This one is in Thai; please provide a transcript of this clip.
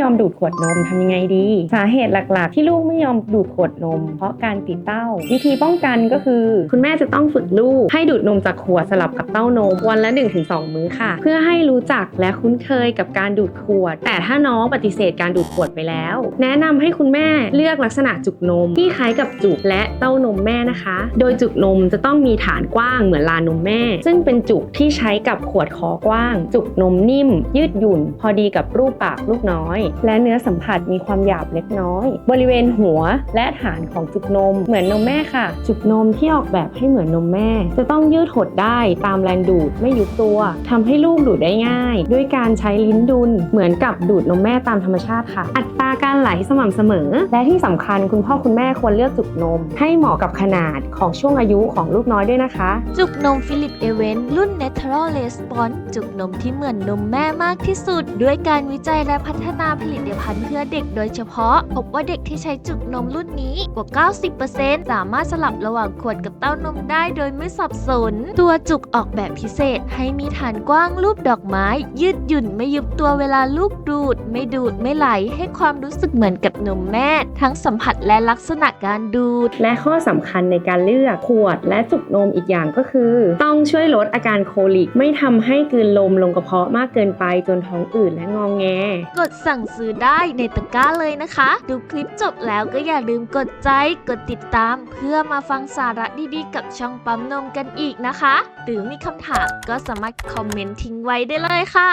ยอมดูดขวดนมทำยังไงดี สาเหตุหลักๆ ที่ลูกไม่ยอมดูดขวดนม เพราะการติดเต้า วิธีป้องกันก็คือ คุณแม่จะต้องฝึกลูก ให้ดูดนมจากขวดสลับกับเต้านม วันละ 1-2 มื้อค่ะ เพื่อให้รู้จักและคุ้นเคยกับการดูดขวด แต่ถ้าน้องปฏิเสธการดูดขวดไปแล้ว แนะนำให้คุณแม่เลือกลักษณะจุกนม ที่คล้ายกับจุกและเต้านมแม่นะคะ โดยจุกนมจะต้องมีฐานกว้างเหมือนลานมแม่ ซึ่งเป็นจุกที่ใช้กับขวดคอกว้าง จุกนมนิ่ม ยืดหยุ่น พอดีกับรูปปากลูกน้อยและเนื้อสัมผัสมีความหยาบเล็กน้อย บริเวณหัวและฐานของจุกนม เหมือนนมแม่ค่ะ จุกนมที่ออกแบบให้เหมือนนมแม่ จะต้องยืดหดได้ตามแรงดูดไม่ยุบตัวทำให้ลูกดูดได้ง่าย ด้วยการใช้ลิ้นดุล เหมือนกับดูดนมแม่ตามธรรมชาติค่ะ อัตราการไหลสม่ำเสมอ และที่สำคัญคุณพ่อคุณแม่ควรเลือกจุกนม ให้เหมาะกับขนาดของช่วงอายุของลูกน้อยด้วยนะคะ จุกนมฟิลิปเอเวนรุ่น Natural Response จุกนมที่เหมือนนมแม่มากที่สุด ด้วยการวิจัยและพัฒนาผลิตภัณฑ์เพื่อเด็กโดยเฉพาะ พบว่าเด็กที่ใช้จุกนมรุ่นนี้กว่า 90%สามารถสลับระหว่างขวดกับเต้านมได้โดยไม่สับสน ตัวจุกออกแบบพิเศษให้มีฐานกว้างรูปดอกไม้ ยืดหยุ่นไม่ยุบตัวเวลาลูกดูด ไม่ดูดไม่ไหลให้ความรู้สึกเหมือนกับนมแม่ ทั้งสัมผัสและลักษณะการดูด และข้อสำคัญในการเลือกขวดและจุกนมอีกอย่างก็คือ ต้องช่วยลดอาการโคลิก ไม่ทำให้กลืนลมลงกระเพาะมากเกินไปจนท้องอืดและงองแง กดสั่งซื้อได้ในตะกร้าเลยนะคะ ดูคลิปจบแล้วก็อย่าลืมกดใจ กดติดตาม เพื่อมาฟังสาระดีๆ กับช่องปั๊มนมกันอีกนะคะ หรือมีคำถามก็สามารถคอมเมนต์ทิ้งไว้ได้เลยค่ะ